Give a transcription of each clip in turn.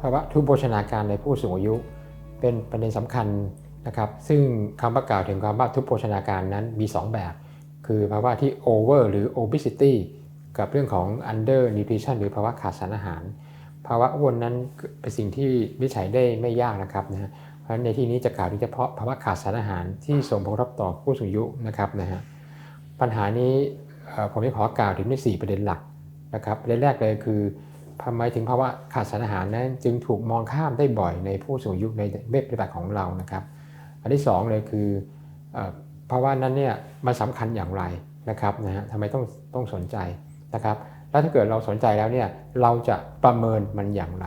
ภาวะทุพโภชนาการในผู้สูงอายุ เป็นประเด็นสำคัญนะครับ ซึ่งคำประกาวถึงความว่าทุพโภชนาการนั้นมี 2 แบบ คือภาวะที่ over หรือ obesity กับเรื่องของ under nutrition หรือภาวะขาดสารอาหาร ภาวะอ้วนนั้นเป็นสิ่งที่วิจัยได้ไม่ยากนะครับนะฮะเพราะในที่นี้จะกล่าวถึงเฉพาะภาวะขาดสารอาหารที่ส่งผลกระทบต่อผู้สูงอายุนะครับนะฮะปัญหานี้ผมจะขอกล่าวถึงใน4ประเด็นหลักนะครับประเด็นแรกเลยคือ ทำไมถึงภาวะขาดสารอาหารนั้นจึงถูกมองข้ามได้บ่อยในผู้สูงอายุในเว็บปฏิบัติของเรานะครับ อันที่2เลยคือภาวะนั้นเนี่ยมันสำคัญอย่างไรนะครับนะฮะทำไมต้องต้องสนใจนะครับ แล้วถ้าเกิดเราสนใจแล้วเนี่ยเราจะประเมินมันอย่างไร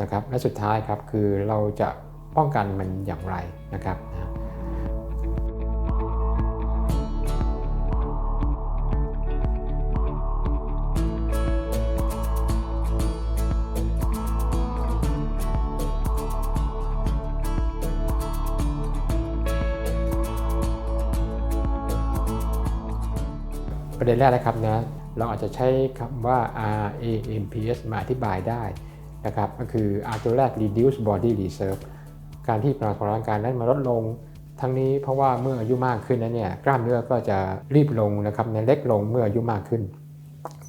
นะครับ และสุดท้ายครับคือเราจะป้องกันมันอย่างไรนะครับนะ ด็นแรกนะครับนะเราอาจจะใช้คำว่า RAMPS มาอธิบายได้นะครับก็คือ R ตัวแรก reduce body reserve การที่พลังของร่างกายนั้นมาลดลง ทั้งนี้เพราะว่าเมื่ออายุมากขึ้นนั้นเนี่ยกล้ามเนื้อก็จะรีบลงนะครับในเล็กลงเมื่ออายุมากขึ้น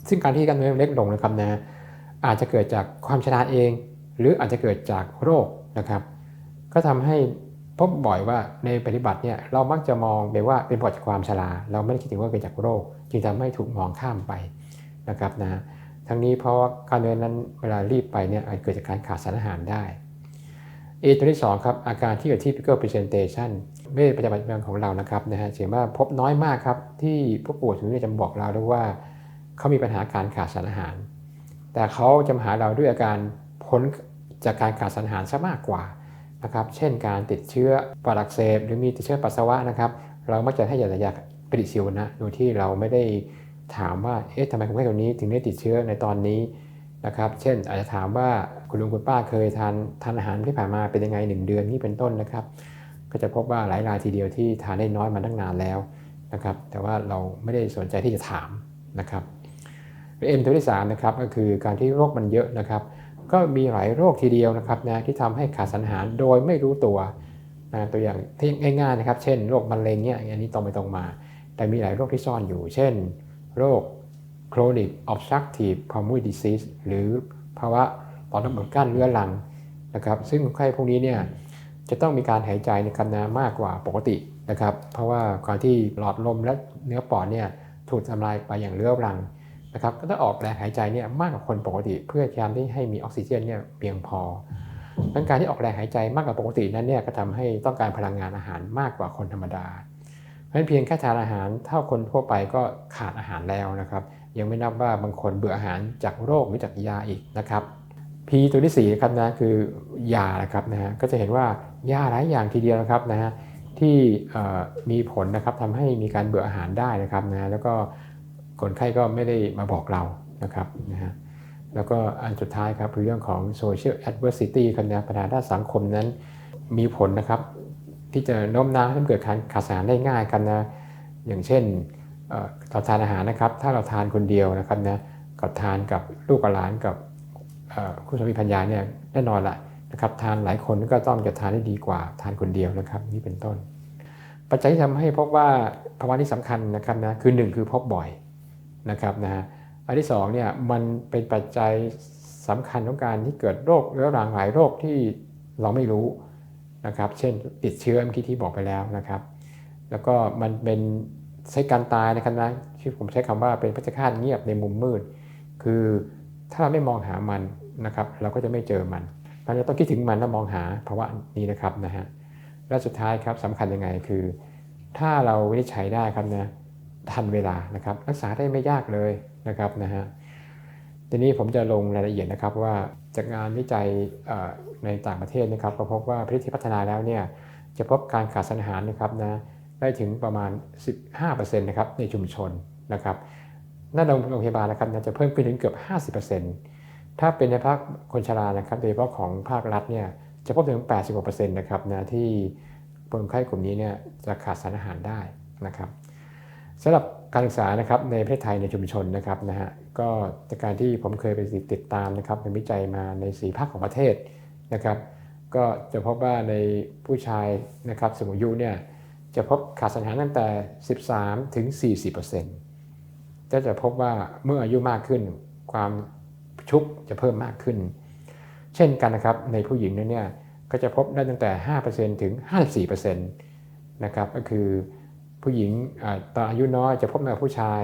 ซึ่งการที่กล้ามเนื้อเล็กลงนะครับนะอาจจะเกิดจากความชราเอง หรืออาจจะเกิดจากโรคนะครับก็ทำให้พบบ่อยว่าในปฏิบัติเนี่ยเรามักจะมองไปว่าเป็นผลจากความชราเราไม่ได้คิดถึงว่าเกิดจากโรค จึงทำให้ถูกมองข้ามไปนะครับนะทั้งนี้เพราะว่าการเดินนั้นเวลารีบไปเนี่ยอาจเกิดจากการขาดสารอาหารได้ A ตัวที่2ครับอาการที่เกิดที่ typical presentation ไม่ได้ประจำวันของเรานะครับนะฮะเสียว่าพบน้อยมากครับ ที่ผู้ป่วยถึงจะบอกเราได้ว่าเขามีปัญหาการขาดสารอาหาร แต่เขาจะมาหาเราด้วยอาการผลจากการขาดสารอาหารซะมากกว่านะครับเช่นการติดเชื้อปอดอักเสบหรือมีติดเชื้อปัสสาวะนะครับ เรามักจะให้ยา ปฏิชีวนะโดยที่เราไม่ได้ถามว่า เอ๊ะทำไมคนไข้คนนี้ถึงได้ติดเชื้อในตอนนี้นะครับ เช่น อาจจะถามว่าคุณลุงคุณป้าเคยทานทานอาหารที่ผ่านมาเป็นยังไง 1 เดือนนี่เป็นต้นนะครับ ก็จะพบว่าหลายรายทีเดียวที่ทานได้น้อยมาตั้งนานแล้วนะครับ แต่ว่าเราไม่ได้สนใจที่จะถามนะครับเอ็มตัวที่3นะครับก็คือการที่โรคมันเยอะนะครับ ก็มีหลายโรคทีเดียวนะครับนะที่ทำให้ขาดสารอาหารโดยไม่รู้ตัวนะตัวอย่างที่ง่ายๆนะครับ เช่นโรคมะเร็งเนี่ยอันนี้ตรงไปตรงมา แต่มีหลายโรคที่ซ่อนอยู่ เช่น โรค chronic obstructive pulmonary disease หรือภาวะปอดน้ำเหมือนกั้นเรื้อรังนะครับ ซึ่งคนไข้พวกนี้เนี่ยจะต้องมีการหายใจในคำนามากกว่าปกตินะครับ เพราะว่าการที่หลอดลมและเนื้อปอดเนี่ยถูกทำลายไปอย่างเรื้อรังนะครับก็ต้องออกแรงหายใจเนี่ยมากกว่าคนปกติ เพื่อพยายามที่ให้มีออกซิเจนเนี่ยเพียงพอดังการที่ออกแรงหายใจมากกว่าปกตินั้นเนี่ยก็ทำให้ต้องการพลังงานอาหารมากกว่าคนธรรมดา เพราะเพียงแค่ทานอาหารเท่าคนทั่วไปก็ขาดอาหารแล้วนะครับ ยังไม่นับว่าบางคนเบื่ออาหารจากโรคหรือจากยาอีกนะครับ P ตัวที่4ครับนะคือยานะครับนะฮะก็จะเห็นว่ายาหลายอย่างทีเดียวนะครับนะฮะที่มีผลนะครับทำให้มีการเบื่ออาหารได้นะครับนะแล้วก็คนไข้ก็ไม่ได้มาบอกเรานะครับนะฮะแล้วก็อันสุดท้ายครับคือเรื่องของ social adversity ครับนะปัญหาด้านสังคมนั้นมีผลนะครับ ที่จะโน้มน้าวให้เกิดการขาดสารได้ง่ายกันนะอย่างเช่นเราทานอาหารนะครับ ถ้าเราทานคนเดียวนะครับนะกับทานกับลูกกับหลานกับคู่สามีพัญญาเนี่ยแน่นอนละนะครับทานหลายคนก็ต้องจะทานได้ดีกว่าทานคนเดียวนะครับนี่เป็นต้น ปัจจัยที่ทำให้พบว่าภาวะนี้สำคัญนะครับนะคือ 1 คือพบบ่อยนะครับนะฮะอันที่2เนี่ยมันเป็นปัจจัยสำคัญของการที่เกิดโรคเรื้อรังหลายโรคที่เราไม่รู้ นะครับ เช่นติดเชื้อเมื่อกี้ที่บอกไปแล้วนะครับ แล้วก็มันเป็นใช้การตายนะครับนะที่ผมใช้คำว่าเป็นพัชฆาตเงียบในมุมมืด คือถ้าเราไม่มองหามันนะครับ เราก็จะไม่เจอมันเราจะต้องคิดถึงมันแล้วมองหาภาวะนี้นะครับนะฮะและสุดท้ายครับสำคัญยังไงคือ ถ้าเราวินิจฉัยได้ครับนะทันเวลานะครับ รักษาได้ไม่ยากเลยนะครับนะฮะ ทีนี้ผมจะลงรายละเอียดนะครับว่าจากงานวิจัยในต่างประเทศนะครับก็พบว่าประเทศที่พัฒนาแล้วเนี่ยจะพบการขาดสารอาหารนะครับนะได้ถึงประมาณ 15%นะครับในชุมชนนะครับหน้าโรงพยาบาลนะครับจะเพิ่มขึ้นถึงเกือบ 50%ถ้าเป็นในภาคคนชรานะครับโดยเฉพาะของภาครัฐเนี่ยจะพบถึง 86%นะครับนะที่คนไข้กลุ่มนี้เนี่ยจะขาดสารอาหารได้นะครับสำหรับ การศึกษานะครับในประเทศไทยในชุมชนนะครับนะฮะก็จากการที่ผมเคยไปติดตามนะครับเป็นวิจัยมาในสีภาคของประเทศนะครับ ก็จะพบว่าในผู้ชายนะครับสูงอายุเนี่ยจะพบขาดสารอาหารตั้งแต่ 13 ถึง 40%ก็จะพบว่าเมื่ออายุมากขึ้น ความชุบจะเพิ่มมากขึ้น เช่นกันนะครับในผู้หญิงเนี่ยก็จะพบได้ตั้งแต่ 5%ถึง 54%นะครับก็คือ ผู้หญิงตอนอายุน้อยจะพบมากกว่าผู้ชาย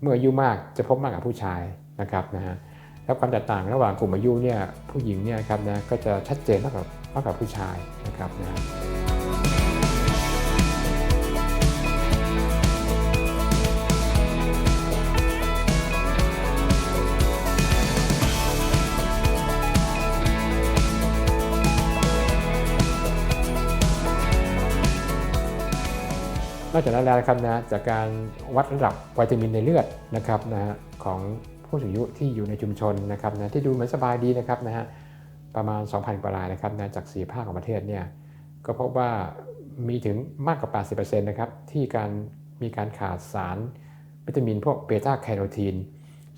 เมื่ออายุมากจะพบมากกว่าผู้ชายนะครับนะฮะแล้วความแตกต่างระหว่างกลุ่มอายุเนี่ยผู้หญิงเนี่ยครับนะก็จะชัดเจนมากกว่ามากกว่าผู้ชายนะครับนะ นอกจากนั้นแล้วนะครับนะจากการวัดระดับวิตามินในเลือดนะครับนะฮะของผู้สูงอายุที่อยู่ในชุมชนนะครับนะที่ดูเหมือนสบายดีนะครับนะฮะประมาณ 2,000 กว่ารายนะครับนะจาก4ภาคของประเทศเนี่ยก็พบว่ามีถึงมากกว่า 80%นะครับที่การมีการขาดสารวิตามินพวกเบต้าแคโรทีน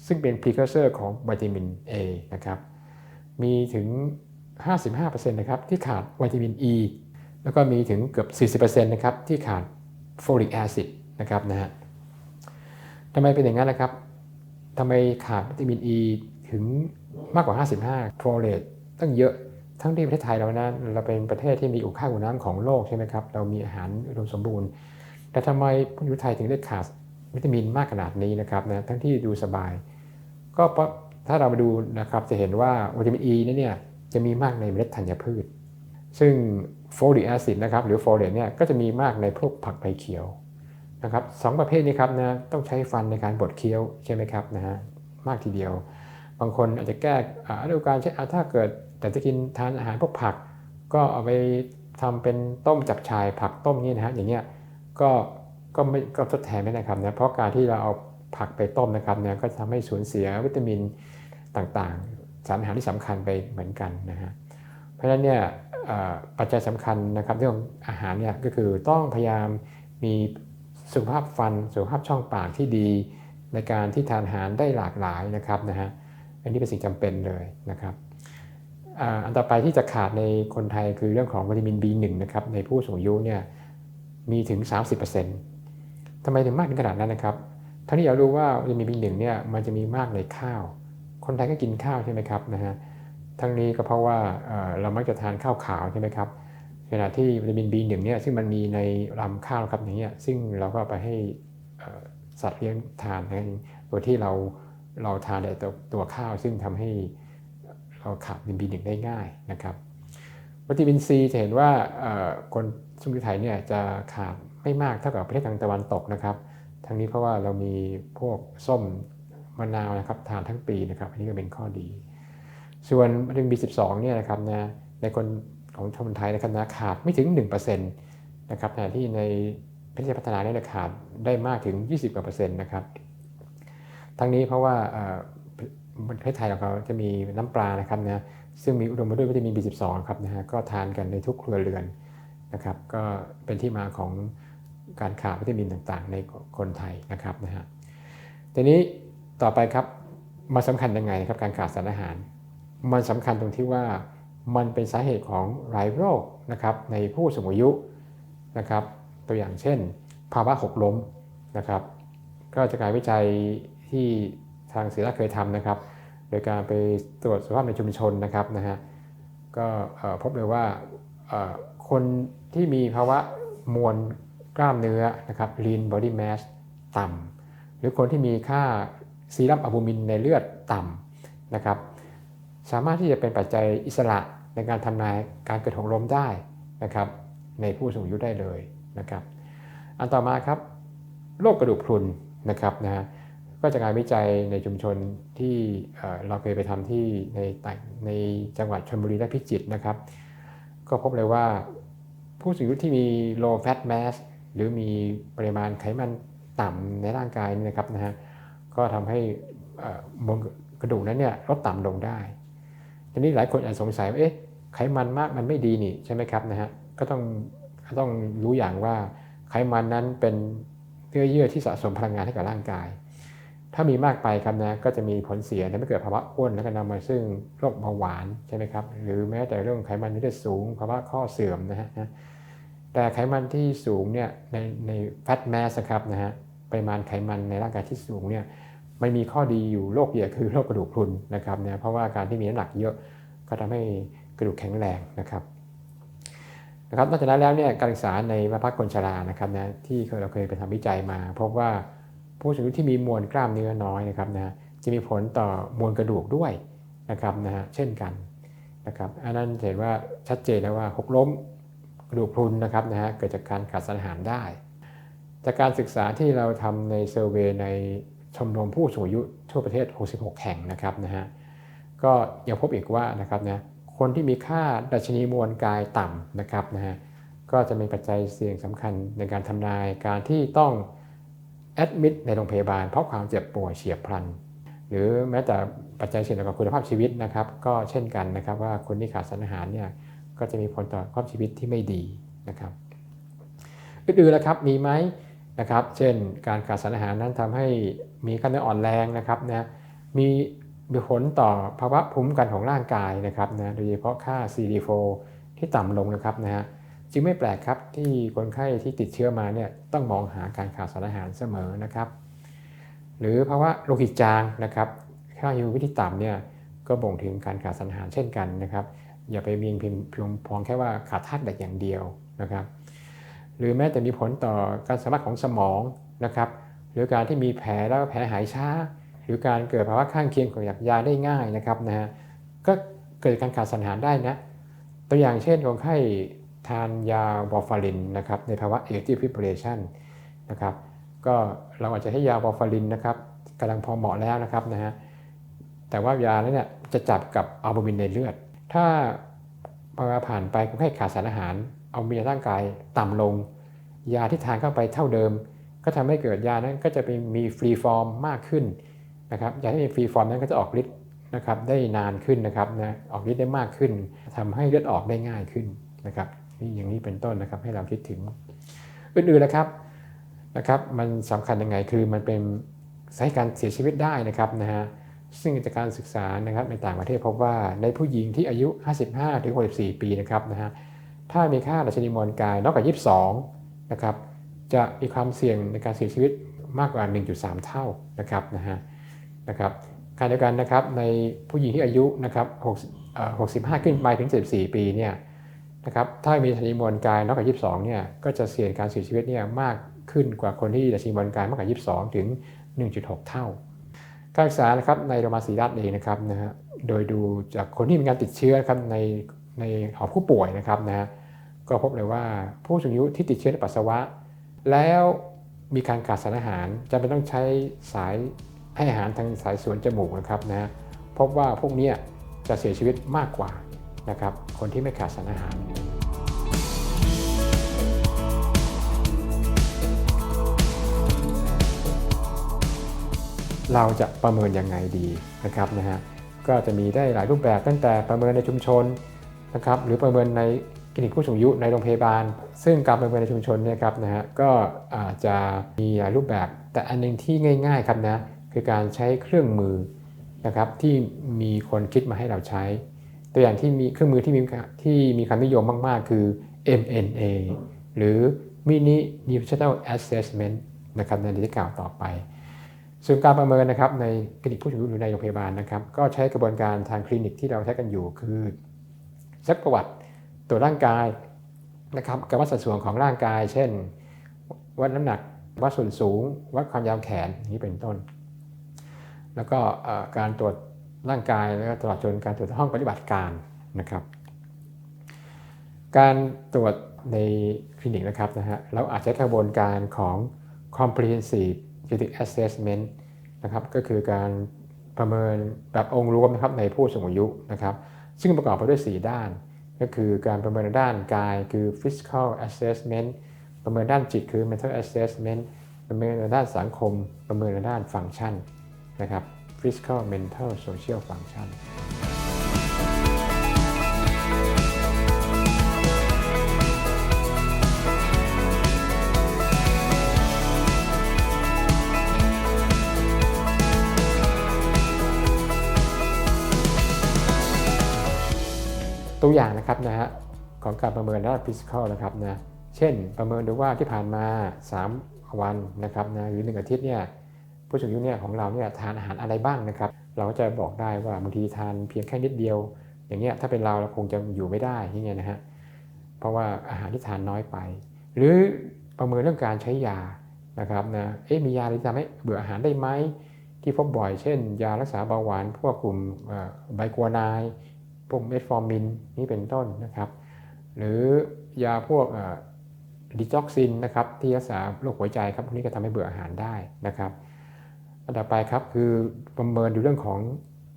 ซึ่งเป็น precursor ของวิตามิน A นะครับมีถึง 55%นะครับที่ขาดวิตามิน E แล้วก็มีถึงเกือบ 40%นะครับที่ขาด โฟลิกแอซิดนะครับนะฮะทำไมเป็นอย่างนั้นนะครับทำไมขาดวิตามินอ e ีถึงมากกว่า 55 โฟเลตตั้งเยอะทั้งที่ประเทศไทยเรานะเราเป็นประเทศที่มีอุค่าอุน้ำของโลกใช่ไหมครับ เรามีอาหารอุดมสมบูรณ์ แต่ทำไมผู้อยู่ไทยถึงได้ขาดวิตามินมากขนาดนี้นะครับนะทั้งที่ดูสบาย ก็เพราะถ้าเรามาดูนะครับจะเห็นว่าวิตามินอ e นี่เนี่ยจะมีมากในเมล็ดธัญพืช ซึ่ง โฟลิกแอซิดนะครับหรือโฟเลตเนี่ยก็จะมีมากในพวกผักใบเขียวนะครับสองประเภทนี้ครับนะต้องใช้ฟันในการบดเคี้ยวใช่ไหมครับนะฮะมากทีเดียว บางคนอาจจะแก้ฤดูกาลเช่นถ้าเกิดแต่จะกินทานอาหารพวกผัก ก็เอาไปทำเป็นต้มจับชายผักต้มนี่นะฮะอย่างเงี้ยก็ก็ไม่ก็ทดแทนไม่ได้ครับนะเพราะการที่เราเอาผักไปต้มนะครับเนี่ยก็ทำให้สูญเสียวิตามินต่างๆ สารอาหารที่สำคัญไปเหมือนกันนะฮะเพราะฉะนั้นเนี่ย ปัจจัยสำคัญนะครับเรื่องอาหารเนี่ยก็คือต้องพยายามมีสุขภาพฟันสุขภาพช่องปากที่ดี ในการที่ทานอาหารได้หลากหลายนะครับนะฮะอันนี้เป็นสิ่งจำเป็นเลยนะครับอันต่อไปที่จะขาดในคนไทยคือเรื่องของวิตามิน B1 นะครับในผู้สูงอายุเนี่ยมีถึง 30%ทำไมถึงมากถึงขนาดนั้นนะครับทั้งที่เรารู้ว่าวิตามิน B1 เนี่ยมันจะมีมากในข้าว คนไทยก็กินข้าวใช่ไหมครับนะฮะ ทั้งนี้ก็เพราะว่าเรามักจะทานข้าวขาวใช่ไหมครับขณะที่วิตามิน B1 เนี่ยซึ่งมันมีในลำข้าวครับอย่างเงี้ยซึ่งเราก็ไปให้สัตว์เลี้ยงทานนะโดยที่เราเราทานแต่ตัวตัวข้าวซึ่งทำให้เราขาดวิตามิน B1 ได้ง่ายนะครับวิตามิน C จะเห็นว่าคนสุขไทยเนี่ยจะขาดไม่มากเท่ากับประเทศทางตะวันตกนะครับทั้งนี้เพราะว่าเรามีพวกส้มมะนาวนะครับทานทั้งปีนะครับอันนี้ก็เป็นข้อดี ส่วนวิตามิน B12 เนี่ยนะครับนะในคนของชนไทยนะครับนะขาดไม่ถึง 1%นะครับขณะที่ในประเทศพัฒนาเนี่ยขาดได้มากถึง 20กว่าเปอร์เซ็นต์นะครับ ทั้งนี้เพราะว่าประเทศไทยของเราจะมีน้ำปลานะครับนะซึ่งมีอุดมไปด้วยวิตามิน B12 ครับนะฮะก็ทานกันในทุกครัวเรือนนะครับก็เป็นที่มาของการขาดวิตามินต่างๆ ในคนไทยนะครับนะฮะทีนี้ต่อไปครับมาสำคัญยังไงนะครับการขาดสารอาหาร มันสำคัญตรงที่ว่ามันเป็นสาเหตุของหลายโรคนะครับในผู้สูงอายุนะครับ ตัวอย่างเช่น ภาวะหกล้มนะครับ ก็จะการวิจัยที่ทางศิลป์เคยทำนะครับ โดยการไปตรวจสุขภาพในชุมชนนะครับนะฮะก็พบเลยว่าคนที่มีภาวะมวลกล้ามเนื้อนะครับ lean body mass ต่ำหรือคนที่มีค่าซีรัมอะบูมินในเลือดต่ำนะครับ สามารถที่จะเป็นปัจจัยอิสระในการทำนายการเกิดของลมได้นะครับในผู้สูงอายุได้เลยนะครับ อันต่อมาครับโรคกระดูกพรุนนะครับนะฮะก็จากการวิจัยในชุมชนที่เราเคยไปทำที่ในแตงในจังหวัดชลบุรีและพิจิตรนะครับ ก็พบเลยว่าผู้สูงอายุที่มี low fat mass หรือมีปริมาณไขมันต่ำในร่างกายนี่นะครับนะฮะก็ทำให้มวลกระดูกนั้นเนี่ยลดต่ำลงได้ ทีนี้หลายคนอาจสงสัยว่าเอ๊ะไขมันมากมันไม่ดีนี่ใช่ไหมครับนะฮะก็ต้องก็ต้องรู้อย่างว่าไขมันนั้นเป็นเนื้อเยื่อที่สะสมพลังงานให้กับร่างกาย ถ้ามีมากไปครับนะก็จะมีผลเสียทำให้เกิดภาวะอ้วนแล้วก็นำมาซึ่งโรคเบาหวานใช่ไหมครับหรือแม้แต่เรื่องไขมันในเลือดสูงภาวะข้อเสื่อมนะฮะแต่ไขมันที่สูงเนี่ยในในแฟตแมสครับนะฮะปริมาณไขมันในร่างกายที่สูงเนี่ย ไมันมีข้อดีอยู่โรคเดียวคือโรคกระดูกพรุนนะครับเนี่ยเพราะว่าการที่มีน้ำหนักเยอะก็ทำให้กระดูกแข็งแรงนะครับนะครับนอกจากนั้นแล้วเนี่ยการศึกษาในมาพักคนชรานะครับนะที่เราเคยไปทำวิจัยมาพบว่าผู้สูงอายุที่มีมวลกล้ามเนื้อน้อยนะครับนะจะมีผลต่อมวลกระดูกด้วยนะครับนะฮะเช่นกันนะครับอันนั้นเห็นว่าชัดเจนแล้วว่าหกล้มกระดูกพรุนนะครับนะฮะเกิดจากการขาดสารอาหารได้ จากการศึกษาที่เราทำในเซอร์เวยใน ชมรมผู้สูงอายุทั่วประเทศ 66 แห่งนะครับนะฮะก็ยังพบอีกว่านะครับนะคนที่มีค่าดัชนีมวลกายต่ำนะครับนะฮะก็จะเป็นปัจจัยเสี่ยงสำคัญในการทำนายการที่ต้องแอดมิดในโรงพยาบาลเพราะความเจ็บป่วยเฉียบพลัน หรือแม้แต่ปัจจัยเสี่ยงต่อคุณภาพชีวิตนะครับ ก็เช่นกันนะครับว่าคนที่ขาดสารอาหารเนี่ยก็จะมีผลต่อความชีวิตที่ไม่ดีนะครับอื่นๆนะครับมีไหม นะครับ เช่นการขาดสารอาหารนั้นทำให้มีกล้ามเนื้ออ่อนแรงนะครับนะมีมีผลต่อภาวะภูมิคุ้มกันของร่างกายนะครับนะโดยเฉพาะค่า CD4 ที่ต่ำลงนะครับนะฮะจึงไม่แปลกครับที่คนไข้ที่ติดเชื้อมาเนี่ยต้องมองหาการขาดสารอาหารเสมอนะครับ หรือภาวะโลหิตจางนะครับค่าฮิววิที่ต่ำเนี่ยก็บ่งถึงการขาดสารอาหารเช่นกันนะครับ อย่าไปเพียงเพียงเพียงพองแค่ว่าขาดธาตุเหล็กอย่างเดียวนะครับ หรือแม้แต่มีผลต่อการสามารถของสมองนะครับหรือการที่มีแผลแล้วแผลหายช้า หรือการเกิดภาวะข้างเคียงของยาได้ง่ายนะครับนะฮะก็เกิดการขาดสารอาหารได้นะตัวอย่างเช่นคนไข้ทานยาวอฟารินนะครับในภาวะเอจิฟิบริเลชันนะครับก็เราอาจจะให้ยาวอฟารินนะครับกำลังพอเหมาะแล้วนะครับนะฮะแต่ว่ายาแล้วเนี่ยจะจับกับอัลบูมินในเลือด ถ้าเวลาผ่านไปคนไข้ขาดสารอาหาร เอามีร่างกายต่ำลง ยาที่ทานเข้าไปเท่าเดิม ก็ทำให้เกิดยานั้นก็จะเป็นมีฟรีฟอร์มมากขึ้นนะครับยาที่มีฟรีฟอร์มนั้นก็จะออกฤทธิ์นะครับได้นานขึ้นนะครับนะออกฤทธิ์ได้มากขึ้นทำให้เลือดออกได้ง่ายขึ้นนะครับนี่อย่างนี้เป็นต้นนะครับให้เราคิดถึงอื่นๆนะครับนะครับ มันสำคัญยังไงคือมันเป็นสาเหตุการเสียชีวิตได้นะครับนะฮะซึ่งจากการศึกษานะครับในต่างประเทศพบว่าในผู้หญิงที่อายุ 55-64 ปีนะครับนะฮะ ถ้ามีค่าดัชนีมวลกายน้อยกว่า 22 นะครับ จะมีความเสี่ยงในการเสียชีวิตมากกว่า 1.3 เท่านะครับนะฮะนะครับการเดียวกันนะครับในผู้หญิงที่อายุนะครับ65 ขึ้นไปถึง 74 ปีเนี่ยนะครับถ้ามีดัชนีมวลกายน้อยกว่า 22 เนี่ยก็จะเสี่ยงการเสียชีวิตเนี่ยมากขึ้นกว่าคนที่ดัชนีมวลกายมากกว่า 22 ถึง 1.6 เท่า การศึกษานะครับในโรงพยาบาลศรีราชเองนะครับนะฮะโดยดูจากคนที่มีการติดเชื้อครับใน ในหอผู้ป่วยนะครับนะฮะก็พบเลยว่าผู้สูงอายุที่ติดเชื้อในปัสสาวะ แล้วมีการขาดสารอาหารจำเป็นต้องใช้สายให้อาหารทางสายสวนจมูกนะครับนะพบว่าพวกนี้จะเสียชีวิตมากกว่านะครับคนที่ไม่ขาดสารอาหาร เราจะประเมินยังไงดีนะครับนะฮะก็จะมีได้หลายรูปแบบตั้งแต่ประเมินในชุมชน นะครับหรือประเมินในคลินิกผู้สูงอายุในโรงพยาบาล ซึ่งการประเมินในชุมชนเนี่ยครับนะฮะก็อาจจะมีหลายรูปแบบแต่อันหนึงที่ง่าย ๆครับนะคือการใช้เครื่องมือนะครับที่มีคนคิดมาให้เราใช้ ตัวอย่างที่มีเครื่องมือที่มีที่มีความนิยมมาก ๆ คือ MNA หรือ Mini Nutritional Assessment นะครับในที่กล่าวต่อไป ส่วนการประเมินนะครับในคลินิกผู้สูงอายุหรือในโรงพยาบาลนะครับก็ใช้กระบวนการทางคลินิกที่เราใช้กันอยู่คือ เช็คประวัติตรวจร่างกายนะครับกับวัดสัดส่วนของร่างกาย เช่น วัดน้ำหนัก วัดส่วนสูง วัดความยาวแขนนี้เป็นต้น แล้วก็การตรวจร่างกายแล้วก็ตลอดจนการตรวจห้องปฏิบัติการนะครับ การตรวจในคลินิกนะครับนะฮะเราอาจจะใช้กระบวนการของ comprehensive genetic assessment นะครับก็คือการประเมินแบบองค์รวมนะครับในผู้สูงอายุนะครับ ซึ่งประกอบไปด้วย 4 ด้าน ก็คือการประเมินด้านกายคือ physical assessment ประเมินด้านจิตคือ mental assessment ประเมินด้านสังคม ประเมินด้านฟังก์ชันนะครับ physical mental social function ตัวอย่างนะครับนะฮะของการประเมินด้านฟิสิกอลนะครับนะเช่นประเมินดูว่าที่ผ่านมา 3 วันนะครับนะหรือ 1 อาทิตย์เนี่ยผู้สูงอายุเนี่ยของเราเนี่ยทานอาหารอะไรบ้างนะครับ เราก็จะบอกได้ว่าบางทีทานเพียงแค่นิดเดียว อย่างเงี้ยถ้าเป็นเราเราคงจะอยู่ไม่ได้ที่เงี้ยนะฮะเพราะว่าอาหารที่ทานน้อยไป หรือประเมินเรื่องการใช้ยานะครับนะเอ๊ะมียาที่ทำให้เบื่ออาหารได้ไหมที่พบบ่อยเช่น ยารักษาเบาหวานพวกกลุ่มไบกัวนาย พวกเมทฟอร์มินนี่เป็นต้นนะครับ หรือยาพวกดิจ็อกซินนะครับที่รักษาโรคหัวใจครับพวกนี้ก็ทำให้เบื่ออาหารได้นะครับอันต่อไปครับคือประเมินดูเรื่องของ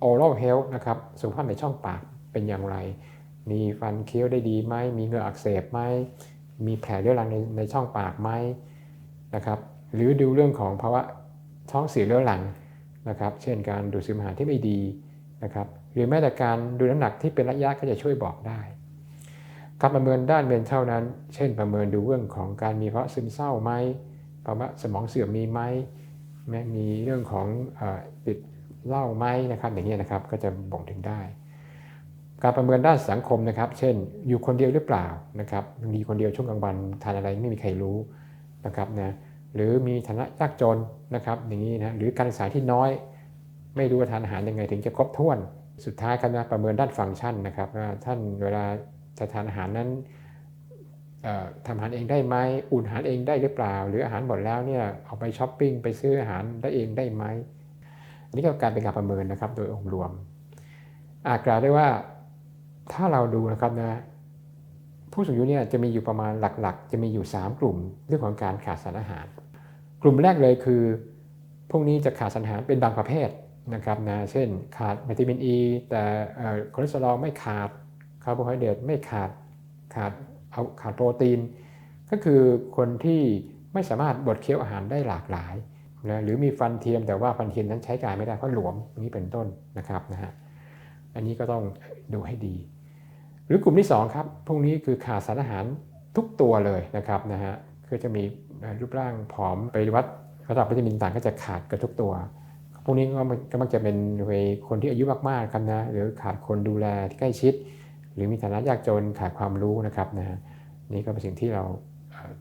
oral health นะครับสุขภาพในช่องปากเป็นอย่างไร มีฟันเคี้ยวได้ดีไหมมีเหงื่ออักเสบไหมมีแผลเรื้อรังในในช่องปากไหมนะครับหรือดูเรื่องของภาวะท้องเสียเรื้อรังนะครับ เช่นการดูดซึมอาหารที่ไม่ดี หรือแม้แต่การดูน้ำหนักที่เป็นระยะก็จะช่วยบอกได้การประเมินด้านเมนเท่านั้น เช่นประเมินดูเรื่องของการมีภาวะซึมเศร้าไหมภาวะสมองเสื่อมมีไหมแม้มีเรื่องของอติดเล้าไหมนะครับอย่างนี้นะครับก็จะบ่งถึงได้ การประเมินด้านสังคมนะครับ เช่น อยู่คนเดียวหรือเปล่านะครับมีคนเดียวช่วงกลางวันทานอะไรไม่มีใครรู้นะครับนะหรือมีฐานะยากจนนะครับอย่างนี้นะหรือการศึกษาที่น้อย ไม่รู้ว่าทานอาหารยังไงถึงจะครบถ้วน สุดท้ายครับนะประเมินด้านฟังก์ชันนะครับว่าท่านเวลาจะทานอาหารนั้นทำอาหารเองได้ไหมอุ่นอาหารเองได้หรือเปล่า หรืออาหารหมดแล้วเนี่ยเอาไปช้อปปิ้งไปซื้ออาหารได้เองได้ไหมอันนี้ก็การเป็นการประเมินนะครับโดยองค์รวม อาจกล่าวได้ว่าถ้าเราดูนะครับนะผู้สูงอายุเนี่ยจะมีอยู่ประมาณหลักๆ จะมีอยู่ 3 กลุ่มเรื่องของการขาดสารอาหาร กลุ่มแรกเลยคือ พวกนี้จะขาดสารอาหารเป็นบางประเภท นะครับนะเช่นขาดวิตามินอ e, ีแต่คอเลสเตอรอลไม่ขาดคาร์โบไฮเดรตไม่ขาดขาดเอาขาดโปรตีน ก็คือคนที่ไม่สามารถบดเคี้ยวอาหารได้หลากหลายนะหรือมีฟันเทียมแต่ว่าฟันเทียมนั้นใช้การไม่ได้เพราะหลวมนี้เป็นต้นนะครับนะฮะอันนี้ก็ต้องดูให้ดี หรือกลุ่มที่2ครับพวกนี้คือขาดสารอาหารทุกตัวเลยนะครับนะฮะคือจะมีรูปร่างผอมไปวัดระดับวิตามินต่างก็จะขาดกันทุกตัว พวกนี้ก็มักจะเป็นคนที่อายุมากๆครับนะหรือขาดคนดูแลที่ใกล้ชิด หรือมีฐานะยากจนขาดความรู้นะครับนะนี่ก็เป็นสิ่งที่เรา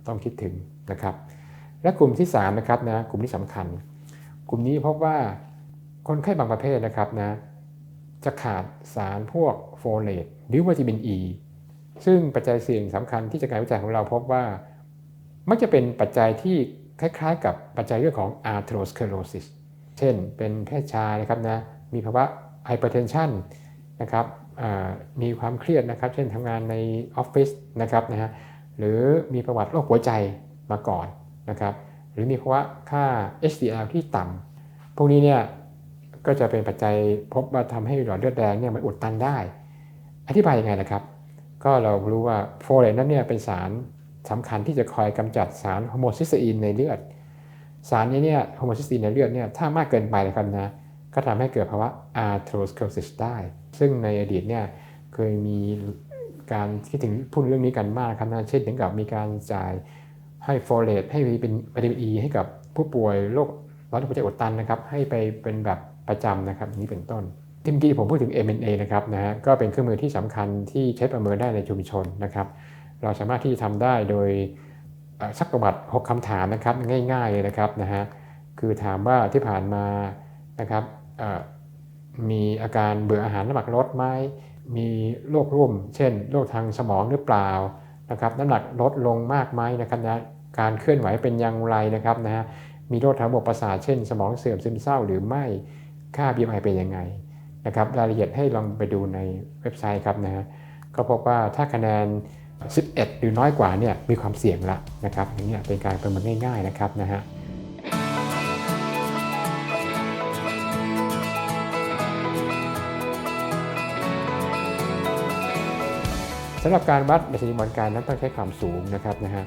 ต้องคิดถึงนะครับ และกลุ่มที่3นะครับนะกลุ่มที่สำคัญ กลุ่มนี้พบว่าคนไข้บางประเภทนะครับนะจะขาดสารพวกโฟเลตหรือวิตามินอ e, ีซึ่งปัจจัยเสี่ยงสำคัญที่จากการวิจัยของเราพบว่า มักจะเป็นปัจจัยที่คล้ายๆ กับปัจจัยเรื่องของ atherosclerosis เช่นเป็นเพศชายนะครับนะมีภาวะ hypertension นนะครับมีความเครียดนะครับ เช่นทำงานในออฟฟิศนะครับนะฮะหรือมีประวัติโรคหัวใจมาก่อนนะครับ หรือมีภาวะค่า HDL ที่ต่ำพวกนี้เนี่ยก็จะเป็นปัจจัยพบว่าทำให้หลอดเลือดแดงเนี่ยมันอุดตันได้ อธิบายยังไงนะครับ ก็เรารู้ว่าโฟเลตนั้นเนี่ยเป็นสารสำคัญที่จะคอยกำจัดสารโฮโมซิสตีนในเลือดารนี้เนี่ยโฮโมซิสตีนในเลือดเนี่ยถ้ามากเกินไปนะครับนะก็ทำให้เกิดภาวะอาร์โทรสเคลซิสได้ ซึ่งในอดีตเนี่ยเคยมีการคิดถึงพูดเรื่องนี้กันมากครับนะเช่นถึงกับมีการจ่ายให้โฟเลตให้เป็นวิตามินอีให้กับผู้ป่วยโรคร้อนหัวใจอุดตันนะครับให้ไปเป็นแบบประจำนะครับนี้เป็นต้นที่เมื่อกี้ผมพูดถึง M&A นะครับนะฮะก็เป็นเครื่องมือที่สำคัญที่ใช้ประเมินได้ในชุมชนนะครับ เราสามารถที่จะทำได้โดย สักประวัติ6คำถามนะครับง่ายๆเลยนะครับนะฮะคือถามว่าที่ผ่านมานะครับมีอาการเบื่ออาหารน้ำหนักลดไหมมีโรคร่วม เช่นโรคทางสมองหรือเปล่านะครับน้ำหนักลดลงมากไหมนะครับนะการเคลื่อนไหวเป็นอย่างไรนะครับนะฮะมีโรคทางระบบประสาทเช่น สมองเสื่อมซึมเศร้าหรือไม่ค่า BMI เป็นยังไงนะครับรายละเอียดให้ลองไปดูในเว็บไซต์ครับนะฮะก็พบว่าถ้าคะแนน 11 หรือน้อยกว่าเนี่ยมีความเสี่ยงละนะครับอย่างนี้เป็นการประเมินง่ายๆนะครับนะฮะสำหรับการวัดดัชนีมวลกายนั้นต้องใช้ความสูงนะครับนะฮะ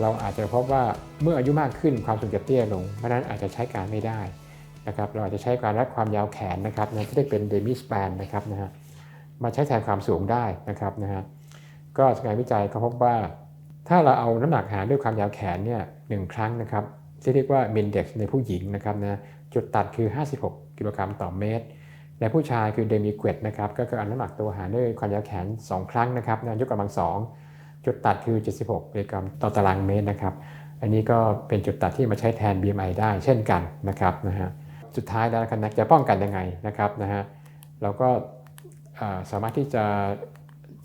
เราอาจจะพบว่าเมื่ออายุมากขึ้นความสูงจะเตี้ยลง เพราะนั้นอาจจะใช้การไม่ได้นะครับเราอาจจะใช้การวัดความยาวแขนนะครับนะที่ได้เป็นเดมิสแปนนะครับนะฮะมาใช้แทนความสูงได้นะครับนะฮะ ก็งานวิจัยเขาพบว่า ถ้าเราเอาน้ำหนักหารด้วยความยาวแขนเนี่ยหนึ่งครั้งนะครับที่เรียกว่ามินเด็กในผู้หญิงนะครับนะจุดตัดคือ 56 กิโลกรัมต่อเมตร ในผู้ชายคือเดมิเกตนะครับก็คือเอาน้ำหนักตัวหารด้วยความยาวแขน 2 ครั้งนะครับนะยกกำลัง 2 จุดตัดคือ 76มิลลิกรัมต่อตารางเมตรนะครับอันนี้ก็เป็นจุดตัดที่มาใช้แทน BMI ได้เช่นกันนะครับนะฮะสุดท้ายแล้วนะครับจะป้องกันยังไงนะครับนะฮะเราก็สามารถที่จะ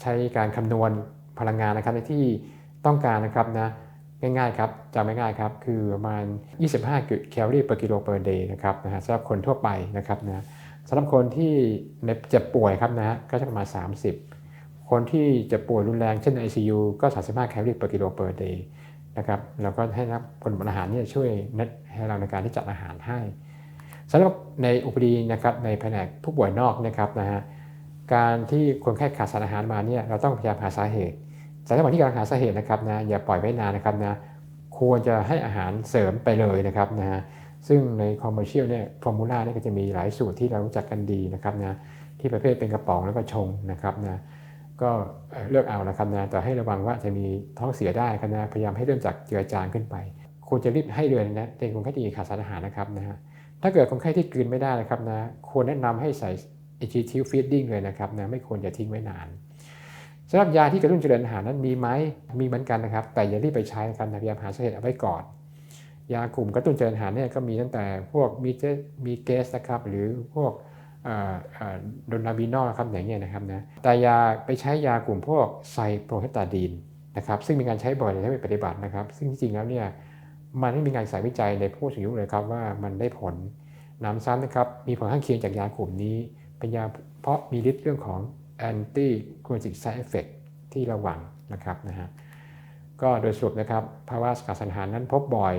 ใช้การคำนวณพลังงานนะครับในที่ต้องการนะครับนะง่ายๆครับจำง่ายๆครับคือประมาณ 25แคลอรี่ per kilo per day นะครับนะฮะสำหรับคนทั่วไปนะครับนะสำหรับคนที่เจ็บป่วยครับนะฮะก็จะประมาณ 30 คนที่เจ็บป่วยรุนแรงเช่น ICU ก็ 35แคลอรี่ per kilo per day นะครับเราก็ให้นักคนบริหารเนี่ยช่วยแนะให้เราในการที่จัดอาหารให้สำหรับในอุปดีนะครับในแผนกผู้ป่วยนอกนะครับนะฮะ การที่คนไข้ขาดสารอาหารมาเนี่ยเราต้องพยายามหาสาเหตุ แต่ระหว่างที่กำลังหาสาเหตุนะครับนะอย่าปล่อยไว้นานนะครับนะควรจะให้อาหารเสริมไปเลยนะครับนะฮะซึ่งในคอมเมอร์เชียลเนี่ยฟอร์มูล่าเนี่ยก็จะมีหลายสูตรที่เรารู้จักกันดีนะครับนะที่ประเภทเป็นกระป๋องแล้วก็ชงนะครับนะก็เลือกเอานะครับนะแต่ให้ระวังว่าจะมีท้องเสียได้ครับนะพยายามให้เริ่มจากเจือจางขึ้นไปควรจะรีบให้เรือนนะเป็นคนไข้ที่ขาดสารอาหารนะครับนะฮะถ้าเกิดคนไข้ที่กลืนไม่ได้นะครับนะควรแนะนำให้ใส่ AGT feeding เลยนะครับนะไม่ควรจะทิ้งไว้นานสำหรับยาที่กระตุ้นเจริญอาหารนั้นมีไหมมีเหมือนกันนะครับ แต่อย่ารีบไปใช้นะครับนะพยายามหาสาเหตุเอาไว้ก่อน ยากลุ่มกระตุ้นเจริญอาหารเนี่ยก็มีตั้งแต่พวกมีเจมีเกสนะครับหรือพวกโดนาบินอลครับอย่างเงี้ยนะครับนะแต่ยาไปใช้ยากลุ่มพวกไซโปรเฮตาดีนนะครับซึ่งมีการใช้บ่อยในทางปฏิบัตินะครับ ซึ่งจริงๆแล้วเนี่ยมันไม่มีการสายวิจัยในผู้สูงอายุเลยครับว่ามันได้ผลน้ำซ้ำนะครับมีผลข้างเคียงจากยากลุ่มนี้ เป็นยาเพราะมีฤทธิ์เรื่องของ anti c h o l e s t e r o l side effect ที่ระวังนะครับนะฮะก็โดยสรุปนะครับภาวะขาดสารอาหารนั้นพบบ่อย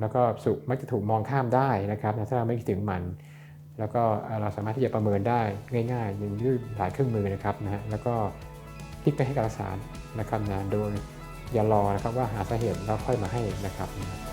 แล้วก็สุมักจะถูกมองข้ามได้นะครับถ้าเราไม่คิดถึงมัน แล้วก็เราสามารถที่จะประเมินได้ง่ายๆอย่างยืดหลายเครื่องมือนะครับนะฮะแล้วก็พลิกไปให้การรักษานะครับนะโดยอย่ารอนะครับว่าหาสาเหตุแล้วค่อยมาให้นะครับนะ